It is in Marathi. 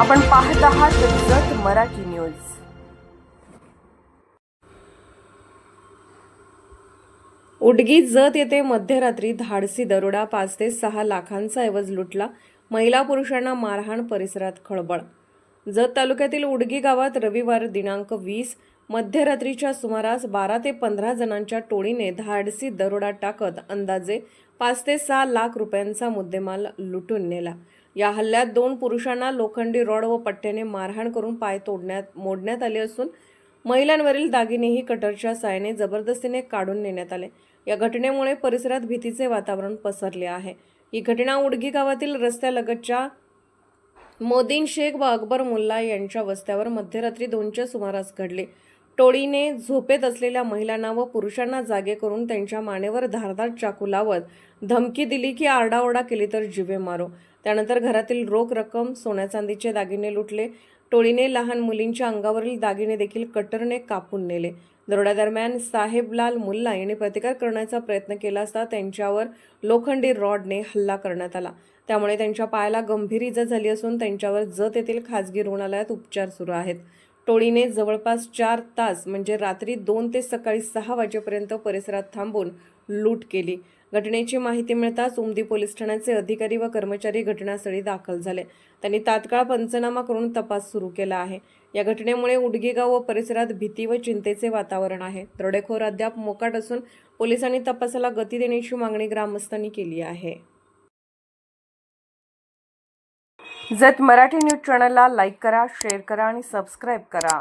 आपण पाहत आहात जत मराठी न्यूज. उडगी जत येथे मध्यरात्री धाडसी दरोडा पाच ते सहा लाखांचा ऐवज लुटला महिला पुरुषांना मारहाण परिसरात खळबळ. जत तालुक्यातील उडगी गावात रविवार दिनांक वीस मध्यरात्रीच्या सुमारास बारा ते पंधरा जणांच्या टोळीने धाडसी दरोडा टाकत अंदाजे पाच ते सहा लाख रुपयांचा मुद्देमाल लुटून नेला. या हल्ल्यात दोन पुरुषांना लोखंडी रॉड व पट्ट्याने मारहाण करून पाय तोडण्यात मोडण्यात आले असून महिलांवरील दागिनेही कटरच्या सायने जबरदस्तीने काढून नेण्यात आले. या घटनेमुळे परिसरात भीतीचे वातावरण पसरले आहे. ही घटना उडगी गावातील रस्त्यालगतच्या मोदीन शेख व अकबर मुल्ला यांच्या वस्त्यावर मध्यरात्री दोनच्या सुमारास घडले. टोळीने झोपेत असलेल्या महिलांना व पुरुषांना जागे करून त्यांच्या मानेवर धारदार चाकू लावत धमकी दिली की आरडाओरडा केली तर जिवे मारो. त्यानंतर घरातील रोख रक्कम सोन्या चांदीचे दागिने लुटले. टोळीने लहान मुलींच्या अंगावरील दागिने देखील कटरने कापून नेले. दरोड्यादरम्यान साहेबलाल मुल्ला यांनी प्रतिकार करण्याचा प्रयत्न केला असता त्यांच्यावर लोखंडी रॉडने हल्ला करण्यात आला. त्यामुळे त्यांच्या पायाला गंभीर इजा झाली असून त्यांच्यावर जत येथील खासगी रुग्णालयात उपचार सुरू आहेत. टोळीने जवळपास चार तास म्हणजे रात्री दोन ते सकाळी सहा वाजेपर्यंत परिसरात थांबून लूट केली. घटनेची माहिती मिळताच उमदी पोलीस ठाण्याचे अधिकारी व कर्मचारी घटनास्थळी दाखल झाले. त्यांनी तात्काळ पंचनामा करून तपास सुरू केला आहे. या घटनेमुळे उडगीगाव व परिसरात भीती व चिंतेचे वातावरण आहे. दरोडेखोर अद्याप मोकाट असून पोलिसांनी तपासाला गती देण्याची मागणी ग्रामस्थांनी केली आहे. जत मराठी न्यूज चॅनलला लाईक करा शेअर करा आणि सबस्क्राईब करा.